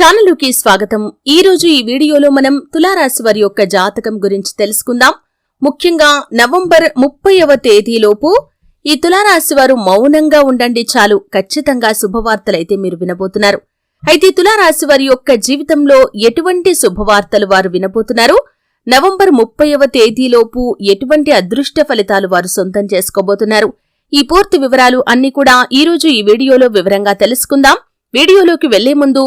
ఛానలుకి స్వాగతం. ఈ రోజు ఈ వీడియోలో మనం తులారాశి వారి యొక్క జాతకం గురించి తెలుసుకుందాం. ముఖ్యంగా నవంబర్ ముప్పైవ తేదీలోపు ఈ తులారాశి వారు మౌనంగా ఉండండి చాలు. ఖచ్చితంగా శుభవార్తలైతే మీరు వినబోతున్నారు. అయితే తులారాశి వారి యొక్క జీవితంలో ఎటువంటి శుభవార్తలు వారు వినబోతున్నారు? నవంబర్ ముప్పైవ తేదీలోపు ఎటువంటి అదృష్ట ఫలితాలు వారు సొంతం చేసుకోబోతున్నారు? ఈ పూర్తి వివరాలు అన్ని కూడా ఈ రోజు ఈ వీడియోలో వివరంగా తెలుసుకుందాం. వీడియోలోకి వెళ్ళే ముందు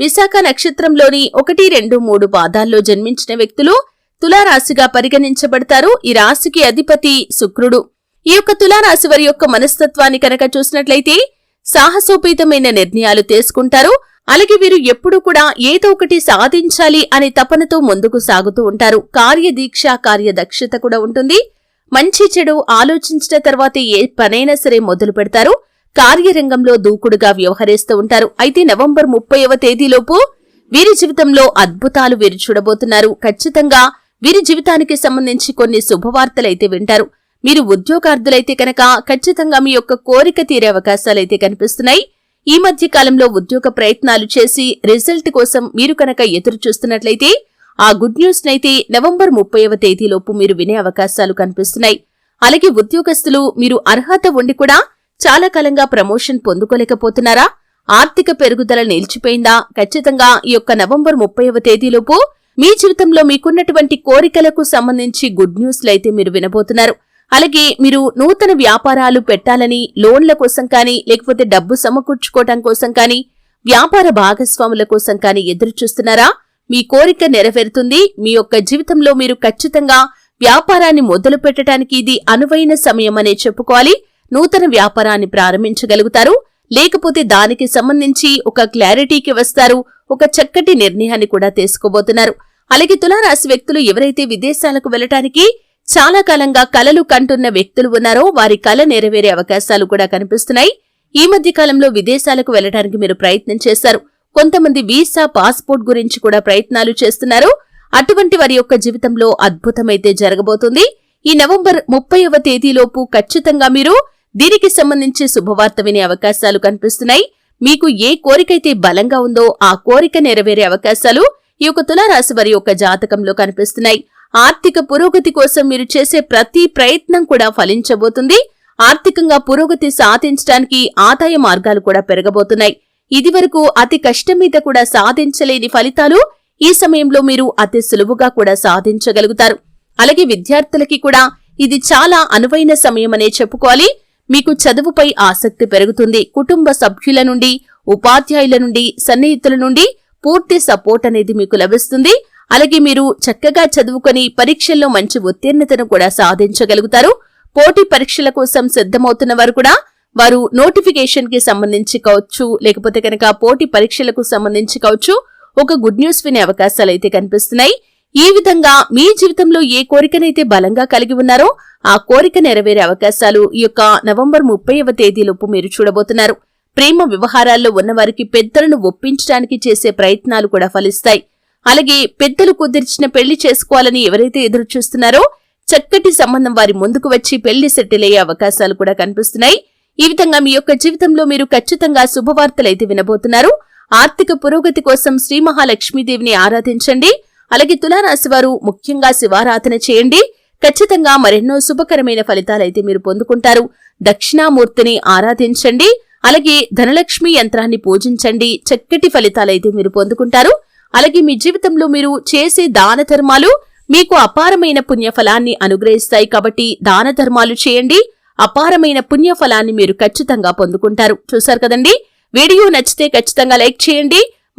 విశాఖ నక్షత్రంలోని ఒకటి రెండు మూడు పాదాల్లో జన్మించిన వ్యక్తులు తులారాశిగా పరిగణించబడతారు. ఈ రాశికి అధిపతి శుక్రుడు. ఈ యొక్క తులారాశి వారి యొక్క మనస్తత్వాన్ని కనుక చూసినట్లయితే సాహసోపేతమైన నిర్ణయాలు తీసుకుంటారు. అలాగే వీరు ఎప్పుడూ కూడా ఏదో ఒకటి సాధించాలి అనే తపనతో ముందుకు సాగుతూ ఉంటారు. కార్యదీక్ష కార్యదక్షత కూడా ఉంటుంది. మంచి చెడు ఆలోచించిన తర్వాత ఏ పనైనా సరే మొదలు పెడతారు. కార్యరంగంలో దూకుడుగా వ్యవహరిస్తూ ఉంటారు. అయితే నవంబర్ ముప్పైవ తేదీలోపు వీరి జీవితంలో అద్భుతాలు వీరు చూడబోతున్నారు. ఖచ్చితంగా వీరి జీవితానికి సంబంధించి కొన్ని శుభవార్తలైతే వింటారు. మీరు ఉద్యోగార్థులైతే కనుక ఖచ్చితంగా మీ యొక్క కోరిక తీరే అవకాశాలైతే కనిపిస్తున్నాయి. ఈ మధ్య కాలంలో ఉద్యోగ ప్రయత్నాలు చేసి రిజల్ట్ కోసం మీరు కనుక ఎదురు చూస్తున్నట్లయితే ఆ గుడ్ న్యూస్ నైతే నవంబర్ ముప్పైవ తేదీలోపు మీరు వినే అవకాశాలు కనిపిస్తున్నాయి. అలాగే ఉద్యోగస్తులు మీరు అర్హత ఉండి కూడా చాలా కాలంగా ప్రమోషన్ పొందుకోలేకపోతున్నారా? ఆర్థిక పెరుగుదల నిలిచిపోయిందా? ఖచ్చితంగా ఈ యొక్క నవంబర్ ముప్పైవ తేదీలోపు మీ జీవితంలో మీకున్నటువంటి కోరికలకు సంబంధించి గుడ్ న్యూస్లు అయితే మీరు వినబోతున్నారు. అలాగే మీరు నూతన వ్యాపారాలు పెట్టాలని లోన్ల కోసం కానీ లేకపోతే డబ్బు సమకూర్చుకోవటం కోసం కానీ వ్యాపార భాగస్వాముల కోసం కానీ ఎదురు చూస్తున్నారా మీ కోరిక నెరవేరుతుంది. మీ యొక్క జీవితంలో మీరు ఖచ్చితంగా వ్యాపారాన్ని మొదలు పెట్టడానికి ఇది అనువైన సమయం అనే చెప్పుకోవాలి. నూతన వ్యాపారాన్ని ప్రారంభించగలుగుతారు. లేకపోతే దానికి సంబంధించి ఒక క్లారిటీకి వస్తారు. ఒక చక్కటి నిర్ణయాన్ని కూడా తీసుకోబోతున్నారు. అలాగే తులారాశి వ్యక్తులు ఎవరైతే విదేశాలకు వెళ్ళటానికి చాలా కాలంగా కలలు కంటున్న వ్యక్తులు ఉన్నారో వారి కళ నెరవేరే అవకాశాలు కూడా కనిపిస్తున్నాయి. ఈ మధ్య కాలంలో విదేశాలకు వెళ్ళడానికి మీరు ప్రయత్నం చేశారు. కొంతమంది వీసా పాస్పోర్ట్ గురించి కూడా ప్రయత్నాలు చేస్తున్నారు. అటువంటి వారి యొక్క జీవితంలో అద్భుతమైతే జరగబోతుంది. ఈ నవంబర్ ముప్పైవ తేదీలోపు ఖచ్చితంగా మీరు దీనికి సంబంధించి శుభవార్త వినే అవకాశాలు కనిపిస్తున్నాయి. మీకు ఏ కోరికైతే బలంగా ఉందో ఆ కోరిక నెరవేరే అవకాశాలు ఈ యొక్క తులారాశి వారి యొక్క జాతకంలో కనిపిస్తున్నాయి. ఆర్థిక పురోగతి కోసం మీరు చేసే ప్రతి ప్రయత్నం కూడా ఫలించబోతుంది. ఆర్థికంగా పురోగతి సాధించడానికి ఆదాయ మార్గాలు కూడా పెరగబోతున్నాయి. ఇదివరకు అతి కష్టం మీద కూడా సాధించలేని ఫలితాలు ఈ సమయంలో మీరు అతి సులువుగా కూడా సాధించగలుగుతారు. అలాగే విద్యార్థులకి కూడా ఇది చాలా అనువైన సమయం అనే చెప్పుకోవాలి. మీకు చదువుపై ఆసక్తి పెరుగుతుంది. కుటుంబ సభ్యుల నుండి ఉపాధ్యాయుల నుండి సన్నిహితుల నుండి పూర్తి సపోర్ట్ అనేది మీకు లభిస్తుంది. అలాగే మీరు చక్కగా చదువుకొని పరీక్షల్లో మంచి ఉత్తీర్ణతను కూడా సాధించగలుగుతారు. పోటీ పరీక్షల కోసం సిద్ధమవుతున్న వారు కూడా వారు నోటిఫికేషన్కి సంబంధించి కావచ్చు లేకపోతే కనుక పోటీ పరీక్షలకు సంబంధించి కావచ్చు ఒక గుడ్ న్యూస్ వినే అవకాశాలు అయితే కనిపిస్తున్నాయి. ఈ విధంగా మీ జీవితంలో ఏ కోరికనైతే బలంగా కలిగి ఉన్నారో ఆ కోరిక నెరవేరే అవకాశాలు ఈ యొక్క నవంబర్ ముప్పైవ తేదీలోపు మీరు చూడబోతున్నారు. ప్రేమ వ్యవహారాల్లో ఉన్నవారికి పెద్దలను ఒప్పించడానికి చేసే ప్రయత్నాలు కూడా ఫలిస్తాయి. అలాగే పెద్దలు కుదిర్చిన పెళ్ళి చేసుకోవాలని ఎవరైతే ఎదురు చూస్తున్నారో చక్కటి సంబంధం వారి ముందుకు వచ్చి పెళ్ళి సెటిల్ అయ్యే అవకాశాలు కూడా కనిపిస్తున్నాయి. ఈ విధంగా మీ యొక్క జీవితంలో మీరు ఖచ్చితంగా శుభవార్తలైతే వినబోతున్నారు. ఆర్థిక పురోగతి కోసం శ్రీ మహాలక్ష్మీదేవిని ఆరాధించండి. అలాగే తులారాశి వారు ముఖ్యంగా శివారాధన చేయండి. ఖచ్చితంగా మరెన్నో శుభకరమైన ఫలితాలైతే మీరు పొందుకుంటారు. దక్షిణామూర్తిని ఆరాధించండి. అలాగే ధనలక్ష్మి యంత్రాన్ని పూజించండి. చక్కటి ఫలితాలైతే మీరు పొందుకుంటారు. అలాగే మీ జీవితంలో మీరు చేసే దాన ధర్మాలు మీకు అపారమైన పుణ్యఫలాన్ని అనుగ్రహిస్తాయి కాబట్టి దాన ధర్మాలు చేయండి. అపారమైన పుణ్యఫలాన్ని మీరు ఖచ్చితంగా పొందుకుంటారు. చూశారు కదండి? వీడియో నచ్చితే ఖచ్చితంగా లైక్ చేయండి.